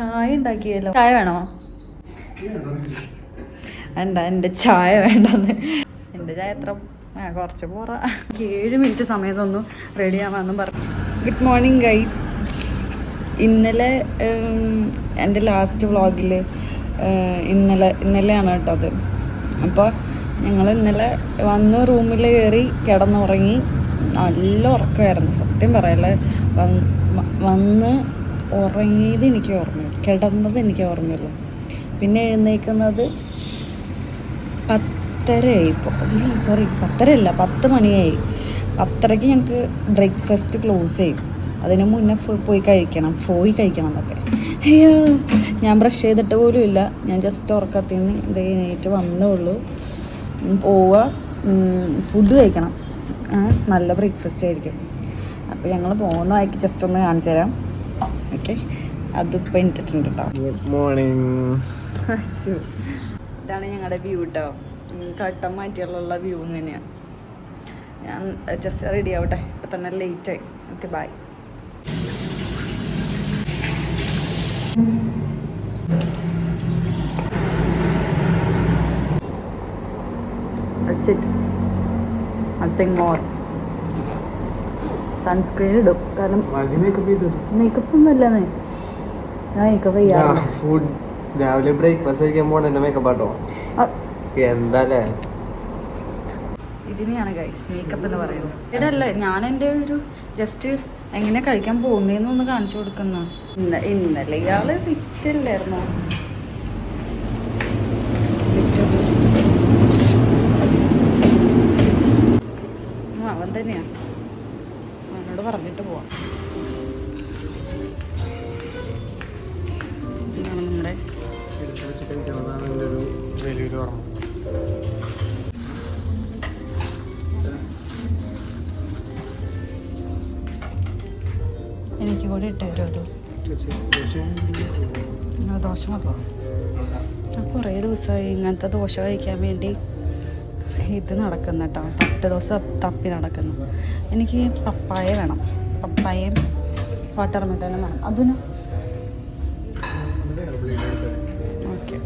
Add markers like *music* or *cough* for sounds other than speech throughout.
ചായ ഉണ്ടാക്കിയല്ലോ. ചായ വേണോ? വേണ്ട എന്റെ ചായ വേണ്ടെന്ന്. എന്റെ ചായ എത്ര? കുറച്ച് പോറ. ഏഴ് മിനിറ്റ് സമയത്തൊന്നും റെഡി ആവാമെന്നും പറഞ്ഞു. ഗുഡ് മോർണിംഗ് ഗൈസ് ഇന്നലെ എന്റെ ലാസ്റ്റ് വ്ളോഗിൽ ഇന്നലെ ഇന്നലെയാണ് കേട്ടോ അത്. അപ്പോൾ ഞങ്ങൾ ഇന്നലെ വന്ന് റൂമിൽ കയറി കിടന്നുറങ്ങി. നല്ല ഉറക്കമായിരുന്നു. സത്യം പറയല്ലേ. വന്ന് ഉറങ്ങിയത് എനിക്ക് ഓർമ്മയില്ല. കിടന്നത് എനിക്ക് ഓർമ്മയുള്ളൂ പിന്നെ എഴുന്നേക്കുന്നത് പത്തരയായി ഇപ്പോൾ ഇല്ല സോറി പത്തരയല്ല പത്ത് മണിയായി. പത്തരയ്ക്ക് ഞങ്ങൾക്ക് ബ്രേക്ക്ഫാസ്റ്റ് ക്ലോസ് ചെയ്യും. അതിന് മുന്നേ പോയി കഴിക്കണം പോയി കഴിക്കണം എന്നൊക്കെ. അയ്യോ ഞാൻ ബ്രഷ് ചെയ്തിട്ട് പോലും ഇല്ല. ഞാൻ ജസ്റ്റ് ഉറക്കത്തിൽ നിന്ന് ഇത് കഴിഞ്ഞിട്ട് വന്നേ ഉള്ളൂ. പോവുക. ഫുഡ് കഴിക്കണം. നല്ല ബ്രേക്ക്ഫാസ്റ്റ് ആയിരിക്കും. അപ്പോൾ ഞങ്ങൾ പോകുന്ന വഴിക്ക് ജസ്റ്റ് ഒന്ന് കാണിച്ചു തരാം ഓക്കെ അതിപ്പോൾ ഇട്ടിട്ടുണ്ട് കേട്ടോ ഗുഡ് മോർണിംഗ്. ഇതാണ് ഞങ്ങളുടെ വ്യൂ കേട്ടോ കട്ടം മാറ്റിയുള്ള വ്യൂ ഇങ്ങനെയാണ് ഞാൻ ജസ്റ്റ് റെഡി ആവട്ടെ. ഇപ്പൊ തന്നെ ലേറ്റ് ആയി. Okay bye That's it. Nothing more. Sunscreen ഇടും. കാരണം മേക്കപ്പ് ഒന്നും ഇല്ലെന്ന് ഫുഡ് രാവിലെ ബ്രേക്ക്ഫാസ്റ്റ് കഴിക്കാൻ പോണ എന്റെ മേക്കപ്പ് ആട്ടോ. എന്താല്ലേ? ഇതിനെയാണ് ഗൈസ് മേക്കപ്പ് എന്ന് പറയുന്നത്. ഇടല്ല ഞാൻ എന്റെ ഒരു ജസ്റ്റ് എങ്ങനെ കഴിക്കാൻ പോകുന്നതെന്ന് ഒന്ന് കാണിച്ചു കൊടുക്കുന്ന. ഇന്ന ഇന്നലെ ഇയാൾ വിറ്റല്ലായിരുന്നോ ലിഫ്റ്റ് അവൻ തന്നെയാ. അവനോട് പറഞ്ഞിട്ട് പോവാം. എനിക്ക് കൂടി ഇട്ട് തരുമല്ലോ ദോശ കുറേ ദിവസമായി ഇങ്ങനത്തെ ദോശ കഴിക്കാൻ വേണ്ടി ഇത് നടക്കുന്ന കേട്ടോ. തട്ട് ദോശ തപ്പി നടക്കുന്നു. എനിക്ക് പപ്പായ വേണം. പപ്പായയും വാട്ടർ മെലനും വേണം. അതിന്? ഓക്കെ.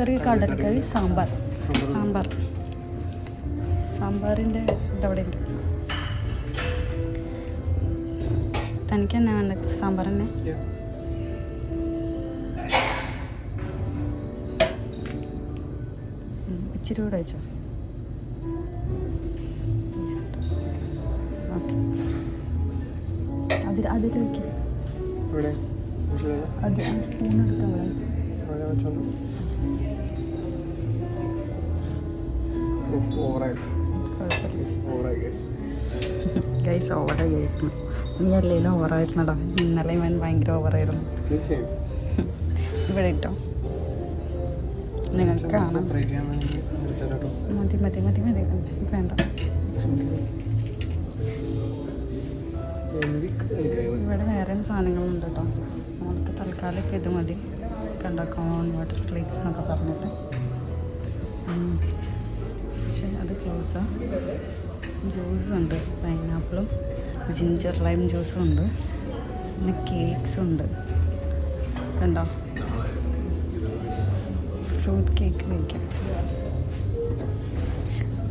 കറി കടലക്കറി സാമ്പാർ. സാമ്പാർ. സാമ്പാറിന്റെ ഇതവിടെ ഉണ്ട് തനിക്ക് തന്നെ വേണ്ട സാമ്പാർ തന്നെ ഇച്ചിരി കൂടെ വെച്ചോ. ഓക്കെ. അതിൽ അതിൽ വയ്ക്കും ഇവിടെ അത് സ്പൂൺ എടുത്ത് അവിടെ ഗൈസ് ഓവറ ഗൈസ് നീ അല്ലെങ്കിലും ഓവറായിരുന്നടാ ഇന്നലെ ഇവൻ ഭയങ്കര ഓവറായിരുന്നു ഇവിടെ ഇട്ടോ. നിങ്ങൾക്ക് കാണാം. മതി മതി മതി മതി. വേണ്ട. ഇവിടെ വേറെയും സാധനങ്ങളുണ്ട് കേട്ടോ. നമുക്ക് തൽക്കാലം ഇത് മതി. കണ്ട കോൺ വാട്ടർ ഫ്ലേക്സ് എന്നൊക്കെ പറഞ്ഞിട്ട്. പക്ഷേ അത് ക്ലോസാ ജ്യൂസ് ഉണ്ട്. പൈനാപ്പിളും ജിഞ്ചർ ലൈം ജ്യൂസും ഉണ്ട്. പിന്നെ കേക്ക്സ് ഉണ്ട്. കണ്ടോ? ഫ്രൂട്ട് കേക്ക് കഴിക്കാം.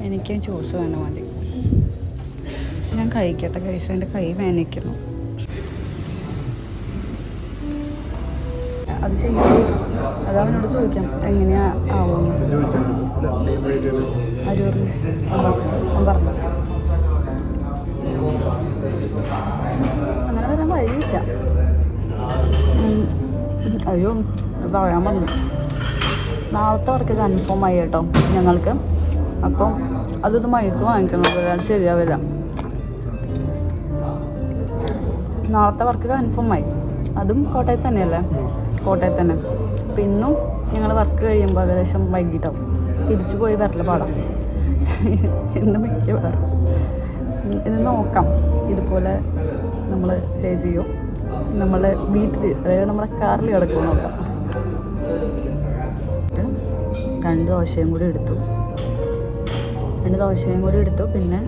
എനിക്ക് ജ്യൂസ് വേണം മതി ഞാൻ കഴിക്കട്ടെ കഴിച്ച എന്റെ കൈ വേനയ്ക്കുന്നു. അത് ചെയ്യും. അത് അവനോട് ചോദിക്കാം എങ്ങനെയാ ആവുമെന്ന് അരൂർ പറഞ്ഞു. അങ്ങനെ വരാൻ വഴിയില്ല. അയ്യോ പറയാൻ പറഞ്ഞു നാളത്തെ വർക്ക് കൺഫേം ആയി കേട്ടോ ഞങ്ങൾക്ക്. അപ്പം അതൊന്ന് മയക്ക് വാങ്ങിക്കണം. ഒരാൾ ശരിയാവില്ല. നാളത്തെ വർക്ക് കൺഫേം ആയി. അതും കോട്ടയത്ത് തന്നെയല്ലേ? കോട്ടയത്ത് തന്നെ. അപ്പം ഇന്നും ഞങ്ങൾ വർക്ക് കഴിയുമ്പോൾ ഏകദേശം വൈകിട്ടാവും തിരിച്ചു പോയി വരല പാടാം. എന്ന് മിക്കവാറും. ഇത് നോക്കാം. ഇതുപോലെ നമ്മൾ സ്റ്റേ ചെയ്യും. നമ്മളെ വീട്ടിൽ അതായത് നമ്മുടെ കാറിൽ കിടക്കും നോക്കാം. രണ്ട് ദോശയും കൂടി എടുത്തു. രണ്ട് ദോശയും കൂടി എടുത്തു. പിന്നെ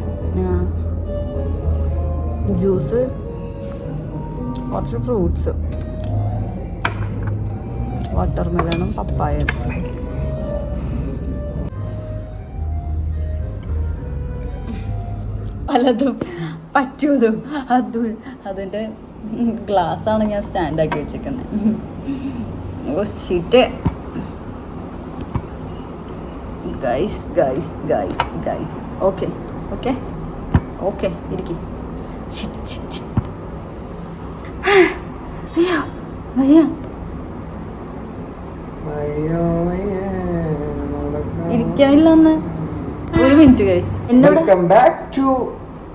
ജ്യൂസ് കുറച്ച് ഫ്രൂട്ട്സ് വാട്ടർമെലണും പപ്പായയും. പലതും. പറ്റൂതും അതും അതിന്റെ ഗ്ലാസ്സാണ് ഞാൻ സ്റ്റാൻഡാക്കി വെച്ചിരിക്കുന്നത് ഓ shit guys guys guys guys okay okay okay ഇരിക്കും. അയ്യോ അയ്യോ. ഒന്ന്. ഒരു മിനിറ്റ് ഗൈസ് എന്നോട്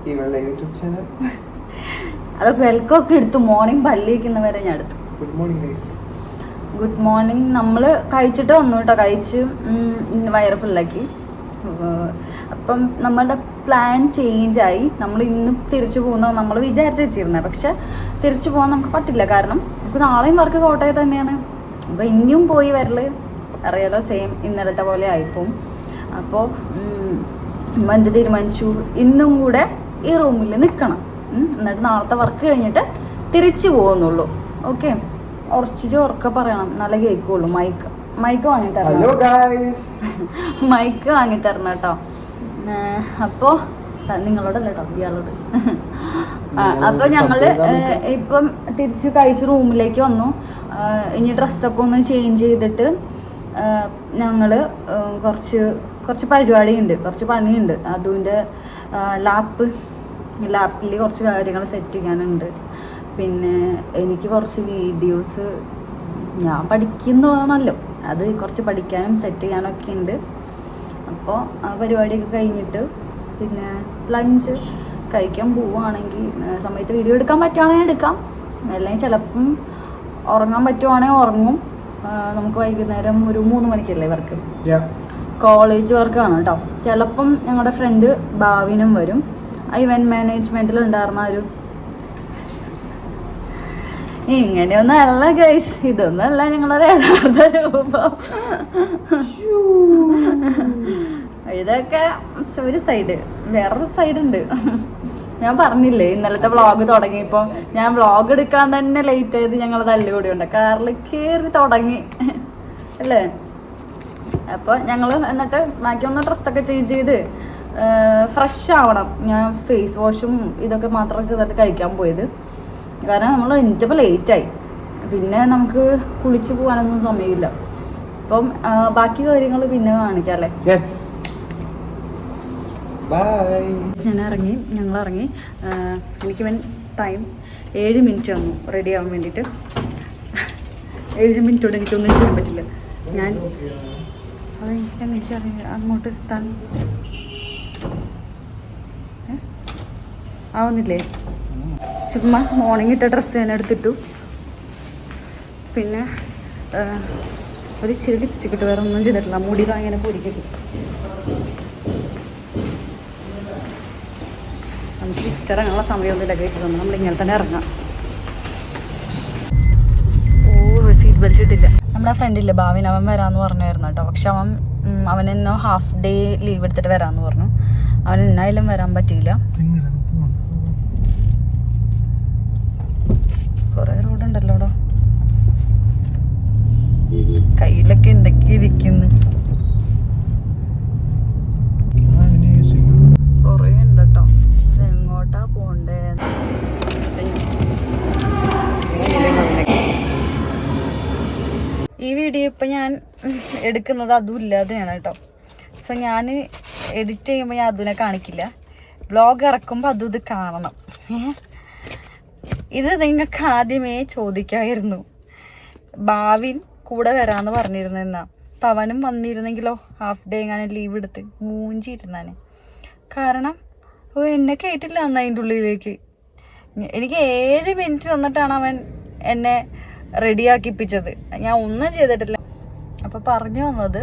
ഇവളുടെ യൂട്യൂബ് ചാനൽ? *laughs* അതൊക്കെ വെൽക്കൊക്കെ എടുത്തു മോർണിംഗ് പല്ലിരിക്കുന്നവരെ ഞാൻ എടുത്തു. Good morning guys good morning നമ്മൾ കഴിച്ചിട്ട് വന്നു കേട്ടോ. കഴിച്ച് വയറ് ഫുള്ളാക്കി അപ്പം നമ്മുടെ പ്ലാൻ ചേഞ്ച് ആയി നമ്മൾ ഇന്ന് തിരിച്ചു പോകുന്ന നമ്മൾ വിചാരിച്ച് വെച്ചിരുന്നത് പക്ഷെ തിരിച്ചു പോകാൻ നമുക്ക് പറ്റില്ല. കാരണം നമുക്ക് നാളെയും വർക്ക് കോട്ടയത്ത് തന്നെയാണ്. അപ്പോൾ ഇനിയും പോയി വരൽ. അറിയാലോ സെയിം ഇന്നലത്തെ പോലെ ആയിപ്പോവും. അപ്പോൾ എന്ത് തീരുമാനിച്ചു? ഇന്നും കൂടെ ഈ റൂമിൽ നിൽക്കണം എന്നിട്ട് നാളത്തെ വർക്ക് കഴിഞ്ഞിട്ട് തിരിച്ചു പോകുന്നുള്ളൂ. ഓക്കെ ഉറച്ചിച്ച് ഉറക്ക പറയണം. നല്ല കേൾക്കുള്ളൂ മൈക്ക് മൈക്ക് വാങ്ങി തരണം. മൈക്ക് *laughs* വാങ്ങി തരണം കേട്ടോ അപ്പോ നിങ്ങളോടല്ല കേട്ടോ ഇയാളോട്. അപ്പോൾ അപ്പൊ ഞങ്ങൾ ഇപ്പം തിരിച്ച് കഴിച്ച് റൂമിലേക്ക് വന്നു. ഇനി ഡ്രസ്സൊക്കെ ഒന്ന് ചേഞ്ച് ചെയ്തിട്ട് ആഹ്, ഞങ്ങൾ കുറച്ച് കുറച്ച് പരിപാടിയുണ്ട് കുറച്ച് പണിയുണ്ട്. അതിന്റെ ലാപ്പ് ലാപ്പിൽ കുറച്ച് കാര്യങ്ങൾ സെറ്റ് ചെയ്യാനുണ്ട്. പിന്നെ എനിക്ക് കുറച്ച് വീഡിയോസ് ഞാൻ പഠിക്കുന്നതാണല്ലോ. അത് കുറച്ച് പഠിക്കാനും സെറ്റ് ചെയ്യാനൊക്കെ ഉണ്ട്. അപ്പോൾ ആ പരിപാടിയൊക്കെ കഴിഞ്ഞിട്ട് പിന്നെ ലഞ്ച് കഴിക്കാൻ പോവുകയാണെങ്കിൽ സമയത്ത് വീഡിയോ എടുക്കാൻ പറ്റുകയാണെങ്കിൽ എടുക്കാം. അല്ലെങ്കിൽ ചിലപ്പം ഉറങ്ങാൻ പറ്റുവാണെങ്കിൽ ഉറങ്ങും. നമുക്ക് വൈകുന്നേരം ഒരു മൂന്ന് മണിക്കല്ലേ വർക്ക്? കോളേജ് വർക്കാണ് കേട്ടോ. ചിലപ്പം ഞങ്ങളുടെ ഫ്രണ്ട് ഭാവിനും വരും. ഇവന്റ് മാനേജ്മെന്റിൽ ഉണ്ടായിരുന്ന ഒരു ഇങ്ങനെയൊന്നും അല്ല ഗൈസ് ഇതൊന്നും അല്ല ഞങ്ങളുടെ യഥാർത്ഥ രൂപം. ഇതൊക്കെ ഒരു സൈഡ് വേറൊരു സൈഡ് ഉണ്ട്. ഞാൻ പറഞ്ഞില്ലേ ഇന്നലത്തെ വ്ളോഗ് തുടങ്ങിയപ്പോൾ ഞാൻ വ്ളോഗ് എടുക്കാൻ തന്നെ ലേറ്റ് ആയത് ഞങ്ങൾ തല്ലുകൂടി ഉണ്ട് കാറിൽ കയറി തുടങ്ങി. *laughs* അല്ലേ? അപ്പോൾ ഞങ്ങൾ എന്നിട്ട് ബാക്കി ഒന്ന് ഡ്രസ്സൊക്കെ ചേഞ്ച് ചെയ്ത് ഫ്രഷ് ആവണം. ഞാൻ ഫേസ് വാഷും ഇതൊക്കെ മാത്രം ചെയ്തിട്ട് കഴിക്കാൻ പോയത്. കാരണം നമ്മൾ എനിച്ചപ്പോൾ ലേറ്റായി പിന്നെ നമുക്ക് കുളിച്ച് പോകാനൊന്നും സമയമില്ല. അപ്പം ബാക്കി കാര്യങ്ങൾ പിന്നെ കാണിക്കാം അല്ലേ? ബൈ ഞാൻ ഇറങ്ങി ഞങ്ങൾ ഇറങ്ങി എനിക്ക് വൻ ടൈം ഏഴ് മിനിറ്റ് വന്നു റെഡി ആവാൻ വേണ്ടിയിട്ട്. ഏഴ് മിനിറ്റ് കൊണ്ട് എനിക്കൊന്നും ചെയ്യാൻ പറ്റില്ല. ഞാൻ അങ്ങോട്ട് താൻ? ആവുന്നില്ലേ ചുമ്മാ മോർണിംഗ് ഇട്ട ഡ്രസ്സ് ഞാൻ എടുത്തിട്ടു. പിന്നെ ഒരു ചെറിയ ലിപ്സ്റ്റിക് ഇട്ട് വേറെ ഒന്നും ചെയ്തിട്ടില്ല. മുടി അങ്ങനെ പൊരിക്കട്ടെ. നമുക്ക് ലിഫ്റ്റ് ഇറങ്ങാനുള്ള സമയമൊന്നുമില്ല കേസ് തന്നെ നമ്മൾ ഇങ്ങനെ തന്നെ ഇറങ്ങാം. ഓ സീറ്റ് ബെൽറ്റ് ഇട്ടില്ല. നമ്മുടെ ഫ്രണ്ടില്ല ഭാവിൻ അവൻ വരാന്ന് പറഞ്ഞായിരുന്നു കേട്ടോ. പക്ഷെ അവൻ അവനെന്നോ അവൻ ഇന്നോ ഹാഫ് ഡേ ലീവ് എടുത്തിട്ട് വരാന്ന് പറഞ്ഞു. അവൻ എന്നായാലും വരാൻ പറ്റിയില്ല. എടുക്കുന്നത് അതും ഇല്ലാതെയാണ് കേട്ടോ. സോ ഞാൻ എഡിറ്റ് ചെയ്യുമ്പോൾ ഞാൻ അതിനെ കാണിക്കില്ല. വ്ളോഗ് ഇറക്കുമ്പോൾ അതും ഇത് കാണണം. ഇത് നിങ്ങൾക്ക് ആദ്യമേ ചോദിക്കായിരുന്നു. ഭാവിൻ കൂടെ വരാമെന്ന് പറഞ്ഞിരുന്നെന്നാ. അപ്പം അവനും വന്നിരുന്നെങ്കിലോ ഹാഫ് ഡേ ഞാൻ ലീവ് എടുത്ത് മൂഞ്ചി മൂഞ്ചിയിരുന്നാനെ. കാരണം ഓ എന്നെ കേട്ടില്ല അന്ന് അതിന്റെ ഉള്ളിലേക്ക്. എനിക്ക് ഏഴ് മിനിറ്റ് തന്നിട്ടാണ് അവൻ എന്നെ റെഡിയാക്കിപ്പിച്ചത് ഞാൻ ഒന്നും ചെയ്തിട്ടില്ല. അപ്പോൾ പറഞ്ഞു വന്നത്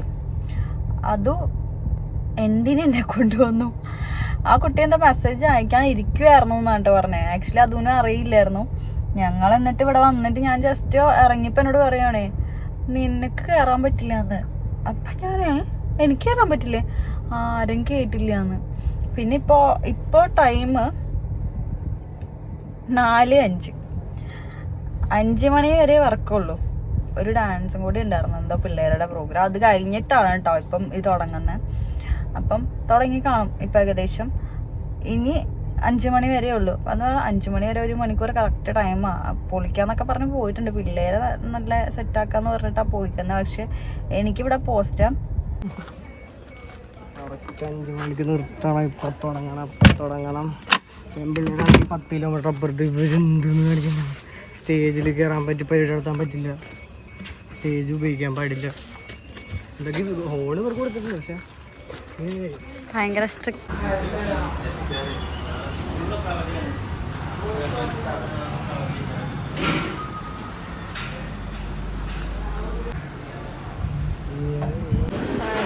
അതു എന്തിനെന്നെ കൊണ്ടുവന്നു? ആ കുട്ടി എന്താ മെസ്സേജ് അയക്കാൻ ഇരിക്കുമായിരുന്നു എന്നാണ് പറഞ്ഞത് ആക്ച്വലി അതൊന്നും അറിയില്ലായിരുന്നു. ഞങ്ങൾ എന്നിട്ട് ഇവിടെ വന്നിട്ട് ഞാൻ ജസ്റ്റ് ഇറങ്ങിയപ്പോൾ എന്നോട് പറയുകയാണേ നിനക്ക് കയറാൻ പറ്റില്ല എന്ന് അപ്പം ഞാൻ എനിക്ക് കയറാൻ പറ്റില്ലേ? ആരും കേട്ടില്ല എന്ന് പിന്നെ ഇപ്പോൾ ഇപ്പോൾ ടൈം നാല് അഞ്ച്. അഞ്ച് മണി വരെ വർക്കുള്ളൂ. ഒരു ഡാൻസും കൂടി ഉണ്ടായിരുന്നു എന്തോ പിള്ളേരുടെ പ്രോഗ്രാം അത് കഴിഞ്ഞിട്ടാണ് കേട്ടോ ഇപ്പം ഇത് തുടങ്ങുന്നത് അപ്പം തുടങ്ങി കാണും ഇപ്പം ഏകദേശം. ഇനി അഞ്ച് മണി വരെ ഉള്ളൂ. അപ്പം എന്ന് പറഞ്ഞാൽ അഞ്ച് മണി വരെ ഒരു മണിക്കൂർ കറക്റ്റ് ടൈമാണ് പൊളിക്കാന്നൊക്കെ പറഞ്ഞ് പോയിട്ടുണ്ട്. പിള്ളേരെ നല്ല സെറ്റാക്കാന്ന് പറഞ്ഞിട്ടാണ് പോയിക്കുന്നത് പക്ഷെ എനിക്കിവിടെ പോസ്റ്റാ അഞ്ച് മണിക്ക് നിർത്തണം. ഇപ്പം തുടങ്ങണം. ഇപ്പം തുടങ്ങണം പത്ത് കിലോമീറ്റർ അപ്പുറത്ത് ഇവരെന്തെന്ന് സ്റ്റേജിൽ കയറാൻ പറ്റി പരിപാടി നടത്താൻ പറ്റില്ല. സ്റ്റേജ് ഉപയോഗിക്കാൻ പാടില്ല. എന്തൊക്കെ ഹോൾ ഇവർക്ക് കൊടുത്തിട്ടുണ്ട് പക്ഷെ. ഭയങ്കര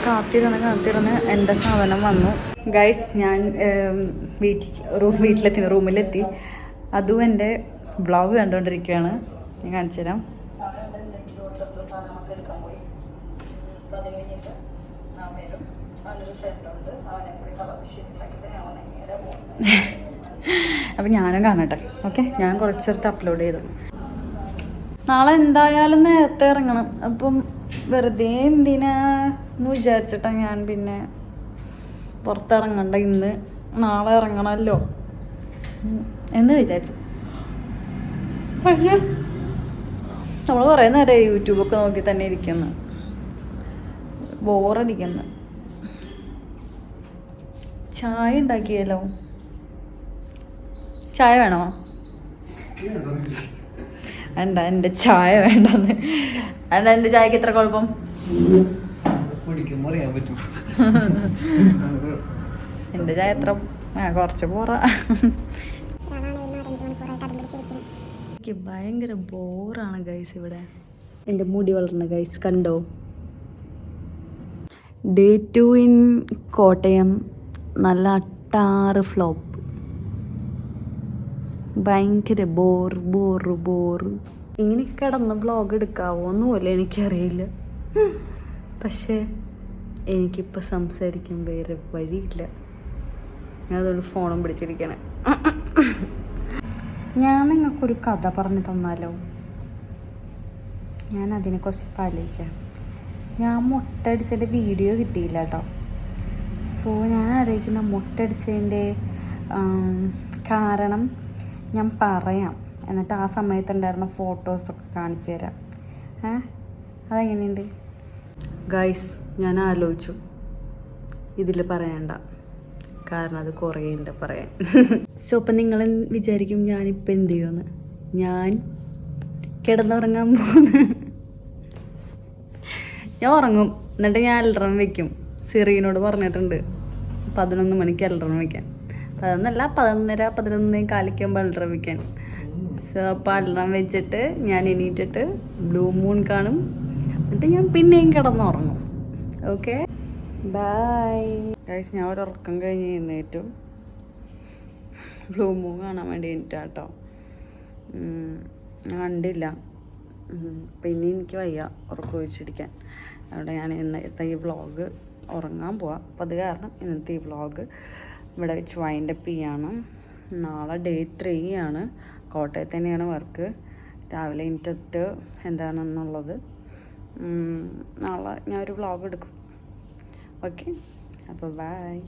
കാത്തിരുന്ന് കാത്തിരുന്ന് എന്റെ സാധനം വന്നു. ഗൈസ് ഞാൻ വീട്ടിൽ റൂം വീട്ടിലെത്തി റൂമിലെത്തി. അതും എന്റെ ബ്ലോഗ് കണ്ടുകൊണ്ടിരിക്കുകയാണ്. ഞാൻ കാണിച്ചു *laughs* അപ്പം ഞാനും കാണട്ടെ. ഓക്കെ ഞാൻ കുറച്ചെടുത്ത് അപ്ലോഡ് ചെയ്തു. നാളെ എന്തായാലും നേരത്തെ ഇറങ്ങണം. അപ്പം വെറുതെ എന്തിനാ എന്ന് വിചാരിച്ചിട്ടാ ഞാൻ പിന്നെ പുറത്തിറങ്ങണ്ട. ഇന്ന് നാളെ ഇറങ്ങണമല്ലോ. എന്ന് വിചാരിച്ചു. നമ്മൾ കുറേ നേരം യൂട്യൂബൊക്കെ നോക്കി തന്നെ ഇരിക്കുന്നു. ബോറടിക്കുന്നു ചായ ഉണ്ടാക്കിയല്ലോ. ചായ വേണോ? വേണ്ട എന്റെ ചായ വേണ്ടെന്ന്. എന്താ എന്റെ ചായക്ക് ഇത്ര കുഴപ്പം? എന്റെ ചായ എത്ര? ആ കുറച്ച് പോറ. എനിക്ക് ഭയങ്കര ബോറാണ് ഗൈസ് ഇവിടെ. എന്റെ മുടി വളർന്ന ഗൈസ് കണ്ടോ? Day two in Kottayam. നല്ല അട്ടാറ് ഫ്ലോപ്പ് ഭയങ്കര ബോർ ബോർ ബോർ. ഇങ്ങനെ കിടന്ന് ബ്ലോഗ് എടുക്കാവോ പോലെ എനിക്കറിയില്ല. പക്ഷേ എനിക്കിപ്പോൾ സംസാരിക്കാൻ വേറെ വഴിയില്ല. ഞാൻ അതുകൊണ്ട് ഫോണും പിടിച്ചിരിക്കണേ ഞാൻ നിങ്ങൾക്കൊരു കഥ പറഞ്ഞു തന്നാലോ? ഞാൻ അതിനെക്കുറിച്ച് ആലോചിക്കാം. ഞാൻ മുട്ടടിച്ചതിന്റെ വീഡിയോ കിട്ടിയില്ല കേട്ടോ. സോ ഞാൻ ആലോചിക്കുന്ന മുട്ടടിച്ചതിന്റെ കാരണം ഞാൻ പറയാം. എന്നിട്ട് ആ സമയത്തുണ്ടായിരുന്ന ഫോട്ടോസൊക്കെ കാണിച്ചു തരാം. ഏ? അതെങ്ങനെയുണ്ട്? ഗൈസ് ഞാൻ ആലോചിച്ചു ഇതിൽ പറയണ്ട. കാരണം അത് കുറേ ഉണ്ട് പറയാൻ. *laughs* സോ അപ്പം നിങ്ങൾ വിചാരിക്കും ഞാനിപ്പോൾ എന്ത് ചെയ്യുമെന്ന്. ഞാൻ കിടന്നുറങ്ങാൻ പോകുന്നു. *laughs* ഞാൻ ഉറങ്ങും. എന്നിട്ട് ഞാൻ അലറം വെക്കും. സിറീനോട് പറഞ്ഞിട്ടുണ്ട്. പതിനൊന്ന് മണിക്ക് അലറം വയ്ക്കാൻ പതിനൊന്നല്ല പതിനൊന്നര പതിനൊന്ന് കാലിക്കുമ്പോൾ അലറം വയ്ക്കാൻ സോ അപ്പോൾ അലറം വെച്ചിട്ട് ഞാൻ എണീറ്റിട്ട് ബ്ലൂ മൂൺ കാണും. എന്നിട്ട് ഞാൻ പിന്നെയും കിടന്നുറങ്ങും. ഓക്കെ ബായ് ഗൈസ് ഞാൻ ഒരു ഉറക്കം കഴിഞ്ഞ് എഴുന്നേറ്റു. ബ്ലൂ മൂൺ കാണാൻ വേണ്ടി എണീറ്റാട്ടോ. ഞാൻ കണ്ടില്ല. പിന്നെ എനിക്ക് വയ്യ ഉറക്കം ഒഴിച്ചിരിക്കാൻ. അവിടെ ഞാൻ ഇന്നത്തെ ഈ വ്ളോഗ് ഉറങ്ങാൻ പോവാം. അപ്പം അത് കാരണം ഇന്നത്തെ ഈ വ്ളോഗ് ഇവിടെ വെച്ച് വൈൻഡപ്പ് ചെയ്യാണ്. നാളെ ഡേ ത്രീ ആണ്. കോട്ടയത്ത് തന്നെയാണ് വർക്ക് രാവിലെ ഇന്റത്ത് എന്താണെന്നുള്ളത്. നാളെ ഞാൻ ഒരു വ്ളോഗ് എടുക്കും. ഓക്കെ അപ്പോൾ ബൈ